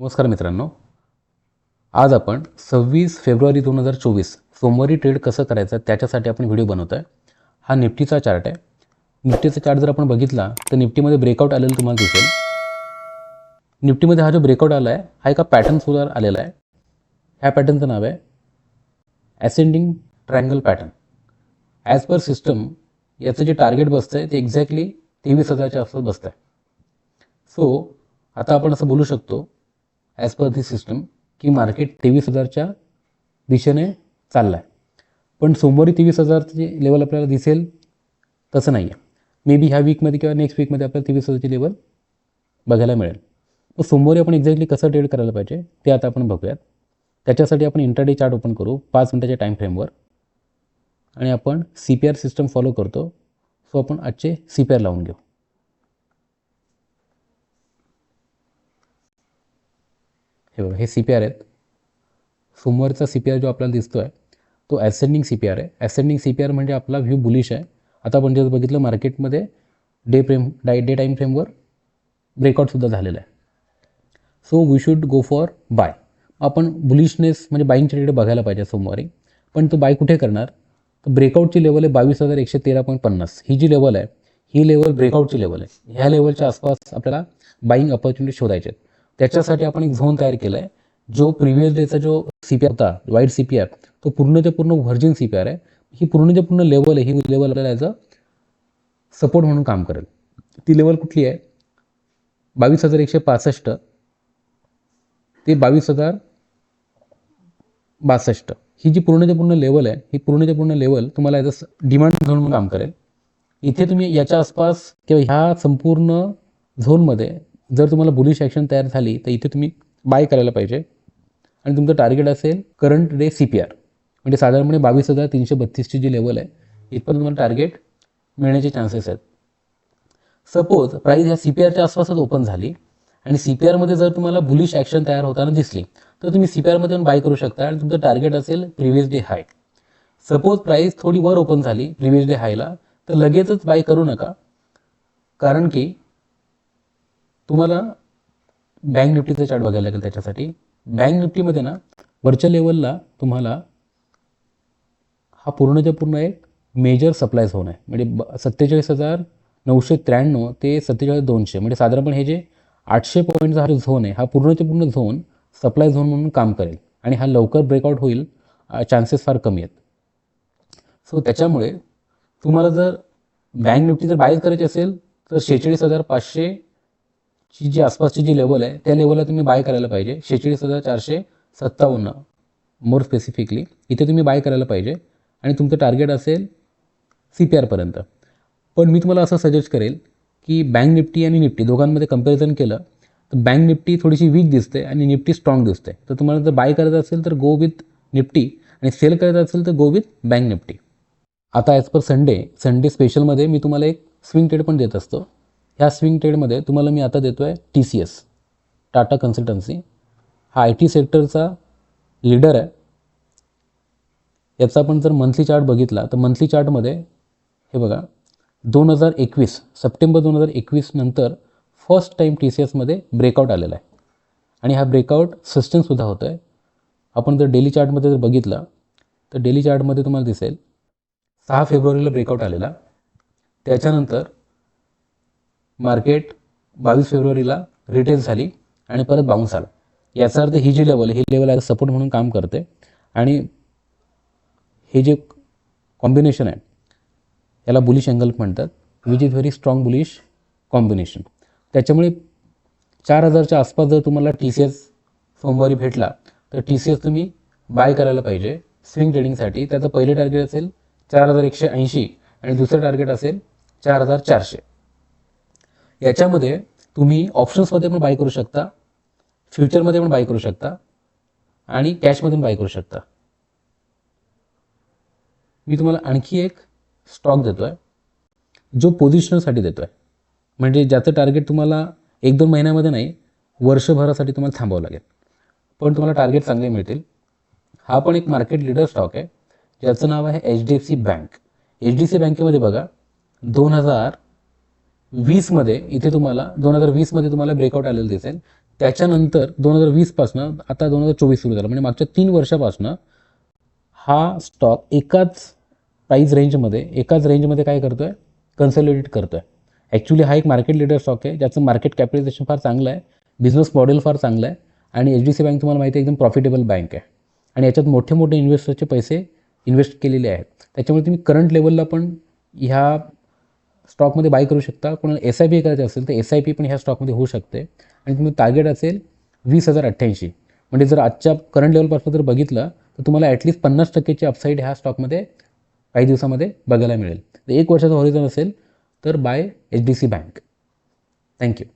नमस्कार मित्रांनो. आज आपण सव्वीस फेब्रुवारी दोन हजार चोवीस सोमवारी ट्रेड कसं करायचं त्याच्यासाठी आपण व्हिडिओ बनवत आहे हा निफ्टीचा चार्ट आहे. निफ्टीचा चार्ट जर आपण बघितला तर निफ्टीमध्ये ब्रेकआउट आलेलं तुम्हाला दिसेल. निफ्टीमध्ये हा जो ब्रेकआउट आला आहे हा एका पॅटर्न सुद्धा आलेला आहे. ह्या पॅटर्नचं नाव आहे ascending triangle pattern as per system याचं जे टार्गेट बसतं आहे ते एक्झॅक्टली तेवीस हजारच्या आसपास बसतं आहे सो आता आपण असं बोलू शकतो ॲज पर दी सिस्टम की मार्केट तेवीस हजारच्या दिशेने चाललं आहे पण सोमवारी तेवीस हजारची लेवल आपल्याला दिसेल तसं नाही आहे मे बी ह्या वीकमध्ये किंवा नेक्स्ट वीकमध्ये आपल्याला तेवीस हजारची लेवल बघायला मिळेल. मग सोमवारी आपण एक्झॅक्टली कसं ट्रेड करायला पाहिजे ते आता आपण बघूयात. त्याच्यासाठी आपण इंटरडे चार्ट ओपन करू पाच मिनटाच्या टाईम फ्रेमवर आणि आपण C P R system follow करतो सो आपण आजचे सी पी आर लावून घेऊ. हे बघा हे सी पी आर आहेत. सोमवारचा सी पी आर जो आपल्याला दिसतो आहे तो ॲसेंडिंग सी पी आर आहे. ॲसेंडिंग सी पी आर म्हणजे आपला व्ह्यू बुलिश आहे. आता आपण जर बघितलं मार्केटमध्ये डे फ्रेम डाय डे टाईम फ्रेमवर ब्रेकआउटसुद्धा झालेला आहे. So we should go for buy आपण बुलिशनेस म्हणजे बाईंगच्या ट्रेड बघायला पाहिजे सोमवारी. पण तो बाय कुठे करणार? तर ब्रेकआउटची लेवल आहे बावीस हजार एकशे तेरा पॉईंट पन्नास. ही जी लेवल आहे ही लेवल ब्रेकआउटची लेवल आहे. ह्या लेवलच्या आसपास आपल्याला बाईंग अपॉर्च्युनिटी शोधायचे आहेत. त्याच्यासाठी आपण एक झोन तयार केला आहे जो प्रिव्हियस डेचा जो सी पी आर होता वाईट सी पी आर तो पूर्णच्या पूर्ण व्हर्जिन सी पी आर आहे. ही पूर्णच्या पूर्ण लेवल आहे ही लेवल आपल्याला ॲज अ सपोर्ट म्हणून काम करेल. ती लेवल कुठली आहे? बावीस हजार एकशे पासष्ट. ते बावीस हजार बासष्ट. ही जी पूर्णच्या पूर्ण लेवल आहे ही पूर्णच्या पूर्ण लेवल तुम्हाला ॲज अ डिमांड झोन म्हणून काम करेल. इथे तुम्ही याच्या आसपास किंवा ह्या संपूर्ण झोनमध्ये जर तुम्हाला बुलिश ॲक्शन तयार झाली तर इथे तुम्ही बाय करायला पाहिजे. आणि तुमचं टार्गेट असेल current day C P R म्हणजे साधारणपणे बावीस हजार तीनशे बत्तीसची जी लेवल आहे इथपर्यंत तुम्हाला टार्गेट मिळण्याचे चान्सेस आहेत. सपोज प्राईस ह्या सी पी आरच्या आसपासच ओपन झाली आणि सी पी आरमध्ये जर तुम्हाला बुलिश ॲक्शन तयार होताना दिसली तर तुम्ही सी पी आरमध्ये बाय करू शकता आणि तुमचं टार्गेट असेल previous day high suppose price थोडी वर ओपन झाली प्रिव्हियस डे हायला तर लगेचच बाय करू नका. कारण की तुम्हाला बँक निफ्टीचा चार्ट बघायला लागेल त्याच्यासाठी. बँक निफ्टीमध्ये ना वरच्या लेवलला तुम्हाला हा पूर्णच्या पूर्ण एक मेजर सप्लाय झोन आहे. म्हणजे ब सत्तेचाळीस हजार नऊशे त्र्याण्णव ते सत्तेचाळीस दोनशे. म्हणजे साधारणपणे हे जे आठशे पॉईंटचा हा जो झोन आहे हा पूर्णच्या पूर्ण झोन सप्लाय झोन म्हणून काम करेल. आणि हा लवकर ब्रेकआउट होईल चान्सेस फार कमी आहेत. सो त्याच्यामुळे तुम्हाला जर बँक निफ्टी जर बाय करायची असेल तर शेहेचाळीस हजार पाचशे ची जी आसपासची जी लेवल आहे त्या लेवलला तुम्ही बाय करायला पाहिजे. शेहेचाळीस हजार चारशे सत्तावन्न मोर स्पेसिफिकली इथे तुम्ही बाय करायला पाहिजे. आणि तुमचं टार्गेट असेल सी पी आरपर्यंत पण मी तुम्हाला असं सजेस्ट करेल की बँक निफ्टी आणि निफ्टी दोघांमध्ये कंपॅरिझन केलं तर बँक निफ्टी थोडीशी वीक दिसते आणि निफ्टी स्ट्रॉंग दिसते. तर तुम्हाला जर बाय करायचं असेल तर गो विथ निफ्टी आणि सेल करायचं असेल तर गो विथ बँक निफ्टी. आता ॲज पर संडे संडे स्पेशलमध्ये मी तुम्हाला एक स्विंग ट्रेड पण देत असतो. ह्या स्विंग ट्रेडमध्ये तुम्हाला मी आता देतो आहे T C S Tata consultancy हा आय टी सेक्टरचा लीडर आहे. याचा आपण जर मंथली चार्ट बघितला तर मंथली चार्टमध्ये हे बघा दोन हजार एकवीस सप्टेंबर दोन हजार एकवीस नंतर फर्स्ट टाईम टी सी एसमध्ये ब्रेकआउट आलेला आहे. आणि हा ब्रेकआउट सस्टेनसुद्धा होतो आहे आपण जर डेली चार्टमध्ये जर बघितलं तर डेली चार्टमध्ये तुम्हाला दिसेल सहा फेब्रुवारीला ब्रेकआउट आलेला. त्याच्यानंतर मार्केट बावीस फेब्रुवारीला रिटेल झाली आणि परत बाउन्स आला. याचा अर्थ ही जी लेवल ही लेवल ॲज सपोर्ट म्हणून काम करते. आणि हे जे कॉम्बिनेशन आहे याला बुलिश अँगल म्हणतात. Which is very strong bullish combination त्याच्यामुळे चार हजारच्या आसपास जर तुम्हाला टी सी एस सोमवारी भेटला तर टी सी एस तुम्ही बाय करायला पाहिजे. स्विंग ट्रेडिंगसाठी त्याचं पहिलं टार्गेट असेल चार हजार एकशे ऐंशी आणि दुसरं टार्गेट असेल चार हजार चारशे. याच्यामध्ये तुम्ही ऑप्शन्समध्ये पण बाय करू शकता फ्युचरमध्ये पण बाय करू शकता आणि कॅशमध्ये पण बाय करू शकता. मी तुम्हाला आणखी एक स्टॉक देतो आहे जो पोझिशनसाठी देतो आहे म्हणजे ज्याचं टार्गेट तुम्हाला एक दोन महिन्यामध्ये नाही वर्षभरासाठी तुम्हाला थांबावं लागेल. पण तुम्हाला टार्गेट चांगले मिळतील. हा पण एक मार्केट लिडर स्टॉक आहे ज्याचं नाव आहे H D F C bank H D F C बँकेमध्ये बघा दोन हजार वीसमध्ये इथे तुम्हाला दोन हजार वीसमध्ये तुम्हाला ब्रेकआउट आलेलं दिसेल. त्याच्यानंतर दोन हजार वीसपासनं आता दोन हजार चोवीस सुरू झालं. म्हणजे मागच्या तीन वर्षापासनं हा स्टॉक एकाच प्राईज रेंजमध्ये एकाच रेंजमध्ये काय करतो आहे कन्सॉलिडेट करतो आहे ॲक्च्युली हा एक मार्केट लिडर स्टॉक आहे ज्याचं मार्केट कॅपिटलायझेशन फार चांगलं आहे बिझनेस मॉडेल फार चांगलं आहे आणि एच डी सी बँक तुम्हाला माहिती आहे एकदम प्रॉफिटेबल बँक आहे. आणि याच्यात मोठे मोठे इन्व्हेस्टरचे पैसे इन्व्हेस्ट केलेले आहेत. त्याच्यामुळे तुम्ही करंट लेवलला पण ह्या स्टॉकमध्ये बाय करू शकता. पण एस आय पी करायचं असेल तर एस आय पी पण ह्या स्टॉकमध्ये होऊ शकते. आणि तुम्ही टार्गेट असेल वीस हजार अठ्ठ्याऐंशी. म्हणजे जर आजच्या करंट लेवलपासून जर बघितलं तर तुम्हाला ॲटलीस्ट पन्नास टक्केची अपसाईड ह्या स्टॉकमध्ये काही दिवसामध्ये बघायला मिळेल. तर एक वर्षाचा हॉरिझन असेल तर buy H D C bank thank you